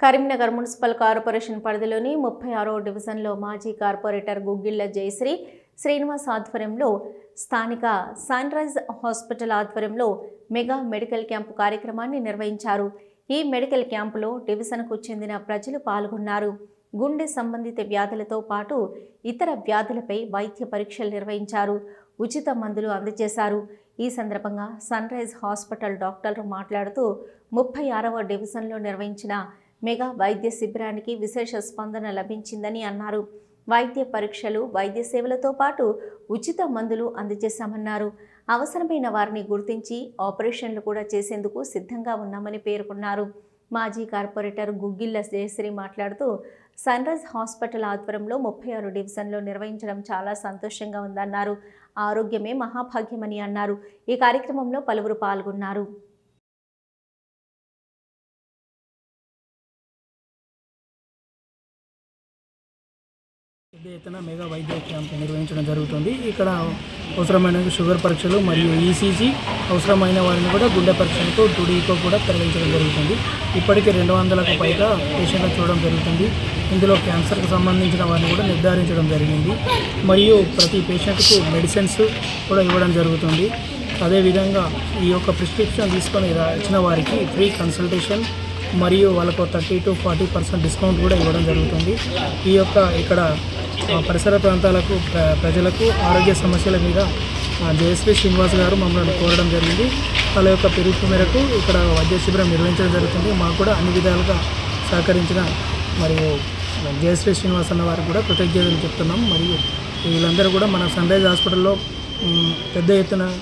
Karimnagar municipal corporation పరిధిలోని ముప్పై ఆరో డివిజన్లో మాజీ కార్పొరేటర్ గుగ్గిళ్ళ జయశ్రీ శ్రీనివాస్ ఆధ్వర్యంలో స్థానిక సన్రైజ్ హాస్పిటల్ ఆధ్వర్యంలో మెగా మెడికల్ క్యాంపు కార్యక్రమాన్ని నిర్వహించారు. ఈ మెడికల్ క్యాంపులో డివిజన్కు చెందిన ప్రజలు పాల్గొన్నారు. గుండె సంబంధిత వ్యాధులతో పాటు ఇతర వ్యాధులపై వైద్య పరీక్షలు నిర్వహించారు. ఉచిత మందులు అందజేశారు. ఈ సందర్భంగా సన్రైజ్ హాస్పిటల్ డాక్టర్లు మాట్లాడుతూ ముప్పై ఆరవ డివిజన్లో నిర్వహించిన మెగా వైద్య శిబిరానికి విశేష స్పందన లభించిందని అన్నారు. వైద్య పరీక్షలు వైద్య సేవలతో పాటు ఉచిత మందులు అందజేశామన్నారు. అవసరమైన వారిని గుర్తించి ఆపరేషన్లు కూడా చేసేందుకు సిద్ధంగా ఉన్నామని పేర్కొన్నారు. మాజీ కార్పొరేటర్ గుగ్గిళ్ళ జయశ్రీ మాట్లాడుతూ సన్రైజ్ హాస్పిటల్ ఆధ్వర్యంలో ముప్పై ఆరు డివిజన్లో నిర్వహించడం చాలా సంతోషంగా ఉందన్నారు. ఆరోగ్యమే మహాభాగ్యమని అన్నారు. ఈ కార్యక్రమంలో పలువురు పాల్గొన్నారు. పెద్ద ఎత్తున మెగా వైద్య క్యాంప్ నిర్వహించడం జరుగుతుంది. ఇక్కడ అవసరమైన షుగర్ పరీక్షలు మరియు ఈసీజీ అవసరమైన వారిని కూడా గుండె పరీక్షలతో టుడీకో కూడా తరలించడం జరుగుతుంది. ఇప్పటికే రెండు వందలకు పైగా పేషెంట్లు చూడడం జరుగుతుంది. ఇందులో క్యాన్సర్కు సంబంధించిన వారిని కూడా నిర్ధారించడం జరిగింది. మరియు ప్రతి పేషెంట్కు మెడిసిన్స్ కూడా ఇవ్వడం జరుగుతుంది. అదేవిధంగా ఈ యొక్క ప్రిస్క్రిప్షన్ తీసుకొని రా- వచ్చిన వారికి ఫ్రీ కన్సల్టేషన్ మరియు వాళ్ళకు thirty to forty percent discount కూడా ఇవ్వడం జరుగుతుంది. ఈ యొక్క ఇక్కడ పరిసర ప్రాంతాలకు ప్ర- ప్రజలకు ఆరోగ్య సమస్యల మీద జయశ్రీ శ్రీనివాస్ గారు మమ్మల్ని కోరడం జరిగింది. వాళ్ళ యొక్క పిలుపు మేరకు ఇక్కడ వైద్య శిబిరం నిర్వహించడం జరుగుతుంది. మాకు కూడా అన్ని విధాలుగా సహకరించిన మరియు జయశ్రీ శ్రీనివాస్ అన్న వారికి కూడా కృతజ్ఞతలు చెప్తున్నాం. మరియు వీళ్ళందరూ కూడా మన సన్ రైజ్ హాస్పిటల్లో పెద్ద ఎత్తున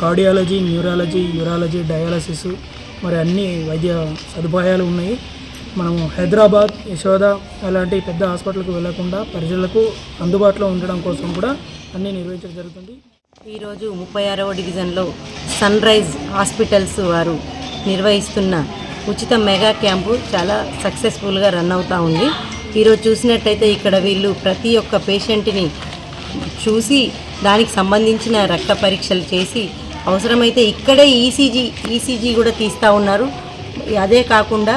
కార్డియాలజీ న్యూరాలజీ యూరాలజీ డయాలసిస్ మరి అన్ని వైద్య సదుపాయాలు ఉన్నాయి. మనము హైదరాబాద్ యశోద అలాంటి పెద్ద హాస్పిటల్కి వెళ్ళకుండా ప్రజలకు అందుబాటులో ఉండడం కోసం కూడా అన్నీ నిర్వహించడం జరుగుతుంది. ఈరోజు ముప్పై ఆరవ డివిజన్లో సన్ రైజ్ హాస్పిటల్స్ వారు నిర్వహిస్తున్న ఉచిత మెగా క్యాంపు చాలా సక్సెస్ఫుల్గా రన్ అవుతూ ఉంది. ఈరోజు చూసినట్టయితే ఇక్కడ వీళ్ళు ప్రతి ఒక్క పేషెంట్ని చూసి దానికి సంబంధించిన రక్త పరీక్షలు చేసి అవసరమైతే ఇక్కడే ఈసీజీ ఈసీజీ కూడా తీస్తూ ఉన్నారు. అదే కాకుండా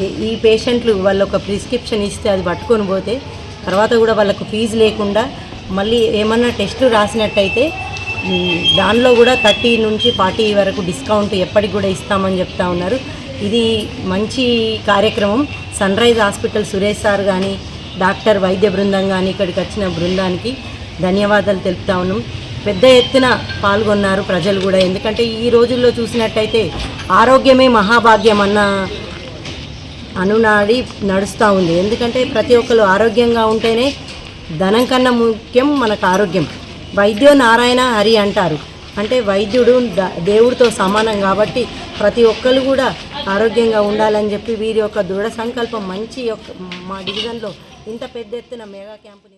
ఈ- పేషెంట్లు వాళ్ళ ఒక ప్రిస్క్రిప్షన్ ఇస్తే అది పట్టుకొని పోతే తర్వాత కూడా వాళ్ళకు ఫీజు లేకుండా మళ్ళీ ఏమన్నా టెస్టులు రాసినట్టయితే దానిలో కూడా థర్టీ నుంచి ఫార్టీ వరకు డిస్కౌంట్ ఎప్పటికి కూడా ఇస్తామని చెప్తా ఉన్నారు. ఇది మంచి కార్యక్రమం. Sunrise hospital Suresh sir కానీ డాక్టర్ వైద్య బృందం కానీ ఇక్కడికి వచ్చిన బృందానికి ధన్యవాదాలు తెలుపుతా ఉన్నాం. పెద్ద ఎత్తున పాల్గొన్నారు ప్రజలు కూడా. ఎందుకంటే ఈ రోజుల్లో చూసినట్టయితే ఆరోగ్యమే మహాభాగ్యం అన్న అనునాడి నడుస్తూ ఉంది. ఎందుకంటే ప్రతి ఒక్కరు ఆరోగ్యంగా ఉంటేనే ధనం కన్నా ముఖ్యం మనకు ఆరోగ్యం. వైద్యో నారాయణ హరి అంటారు. అంటే వైద్యుడు దేవుడితో సమానం కాబట్టి ప్రతి ఒక్కరు కూడా ఆరోగ్యంగా ఉండాలని చెప్పి వీరి యొక్క దృఢ సంకల్పం మంచి యొక్క మా డివిజన్లో ఇంత పెద్ద ఎత్తున మెగా క్యాంపు